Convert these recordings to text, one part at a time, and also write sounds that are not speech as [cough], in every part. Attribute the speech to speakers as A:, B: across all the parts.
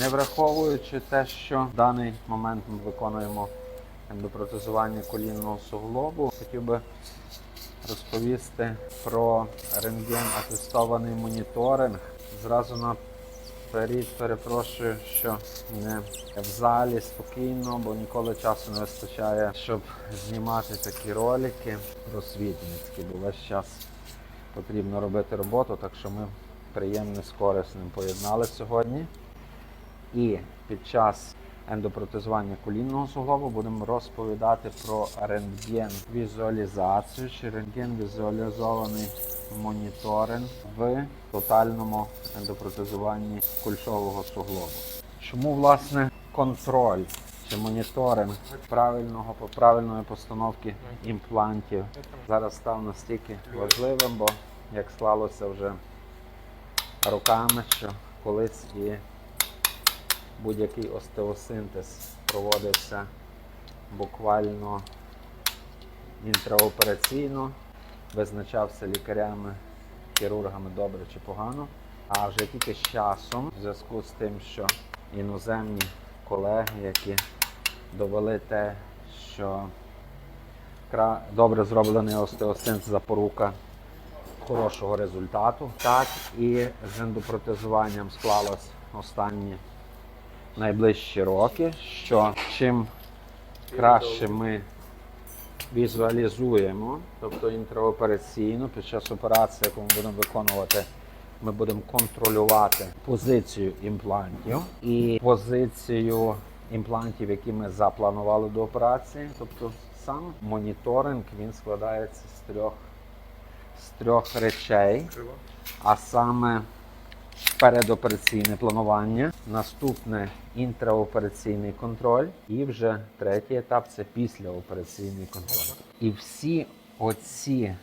A: Не враховуючи те, що в даний момент ми виконуємо ендопротезування колінного суглобу, хотів би розповісти про рентген атестований моніторинг. Зразу наперед перепрошую, що не в залі спокійно, бо ніколи часу не вистачає, щоб знімати такі ролики просвітницькі, бо весь час потрібно робити роботу, так що ми приємне з корисним поєднали сьогодні. І під час ендопротезування колінного суглобу будемо розповідати про рентген візуалізацію чи рентген візуалізований моніторинг в тотальному ендопротезуванні кульшового суглобу. Чому власне контроль чи моніторинг правильного правильної постановки імплантів зараз став настільки важливим, бо як склалося вже роками, що колись і будь-який остеосинтез проводився буквально інтраопераційно, визначався лікарями, хірургами добре чи погано. А вже тільки з часом, в зв'язку з тим, що іноземні колеги, які довели те, що добре зроблений остеосинтез запорука хорошого результату. Так і з ендопротезуванням склалось останні найближчі роки, що чим краще ми візуалізуємо, тобто інтраопераційно під час операції, яку ми будемо виконувати, ми будемо контролювати позицію імплантів і позицію імплантів, які ми запланували до операції. Тобто сам моніторинг він складається з трьох, з трьох речей, а саме передопераційне планування, наступне інтраопераційний контроль, і вже третій етап це післяопераційний контроль. І всі оці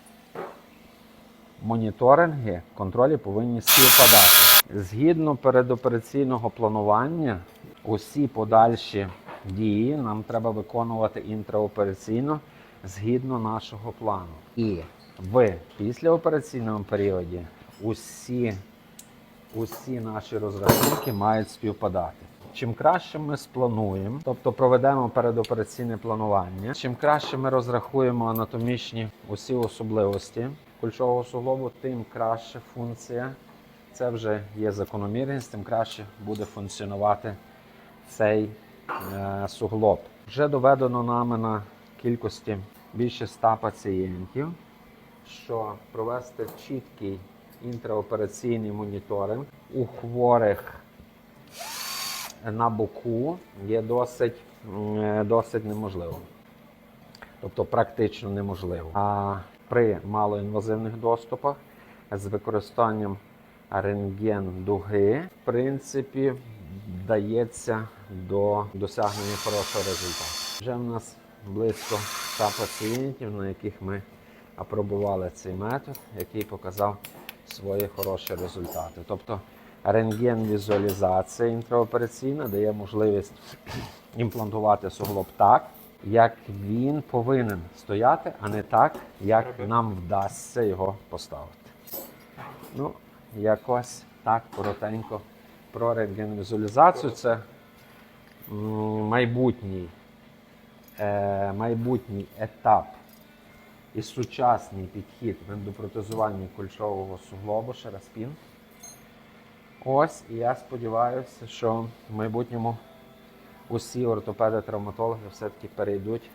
A: моніторинги, контролі повинні співпадати. Згідно передопераційного планування, усі подальші дії нам треба виконувати інтраопераційно згідно нашого плану. І в післяопераційному періоді усі усі наші розрахунки мають співпадати. Чим краще ми сплануємо, тобто проведемо передопераційне планування, чим краще ми розрахуємо анатомічні усі особливості кульшового суглобу, тим краще функція. Це вже є закономірність, тим краще буде функціонувати цей е, суглоб. Вже доведено нами на кількості більше 100 пацієнтів, що провести чіткий інтраопераційний моніторинг у хворих на боку є досить, е, досить неможливо. Тобто практично неможливо. А при малоінвазивних доступах з використанням рентген-дуги, в принципі, вдається до досягнення хорошого результату. Вже в нас близько 100 пацієнтів, на яких ми апробували цей метод, який показав свої хороші результати. Тобто рентген-візуалізація інтраопераційна дає можливість [clears throat] імплантувати суглоб так, як він повинен стояти, а не так, як нам вдасться його поставити. Ну, якось так коротенько про рентген-візуалізацію. Це майбутній, е, майбутній етап і сучасний підхід в ендопротезуванні кульшового суглобу через пін. Ось, і я сподіваюся, що в майбутньому усі ортопеди-травматологи все-таки перейдуть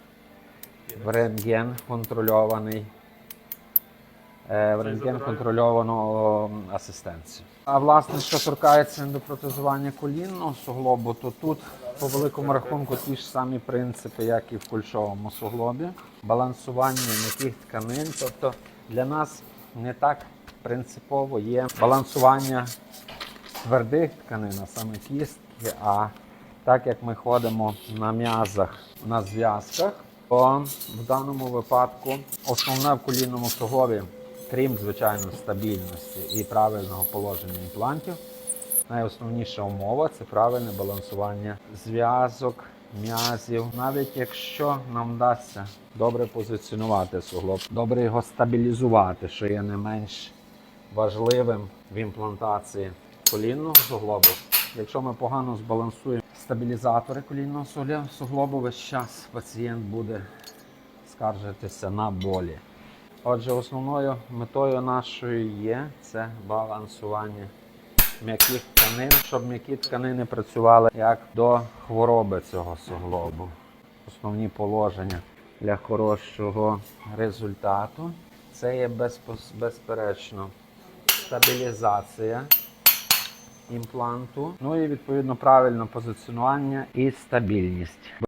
A: в рентген контрольований. Е, рентген контрольовану асистенцію. А власне, що торкається ендопротезування колінного суглобу, то тут по великому рахунку ті ж самі принципи, як і в кульшовому суглобі. Балансування м'яких тканин. Тобто для нас не так принципово є балансування твердих тканин, а саме кістки. А так як ми ходимо на м'язах на зв'язках, то в даному випадку основне в колінному суглобі, крім звичайно стабільності і правильного положення імплантів, найосновніша умова це правильне балансування зв'язок, м'язів. Навіть якщо нам вдасться добре позиціонувати суглоб, добре його стабілізувати, що є не менш важливим в імплантації колінного суглобу, Якщо ми погано збалансуємо стабілізатори колінного суглобу, весь час пацієнт буде скаржитися на болі. Отже, основною метою нашої є це балансування м'яких тканин, щоб м'які тканини працювали як до хвороби цього суглобу. Основні положення для хорошого результату це є безперечно стабілізація імпланту, ну і відповідно правильне позиціонування і стабільність.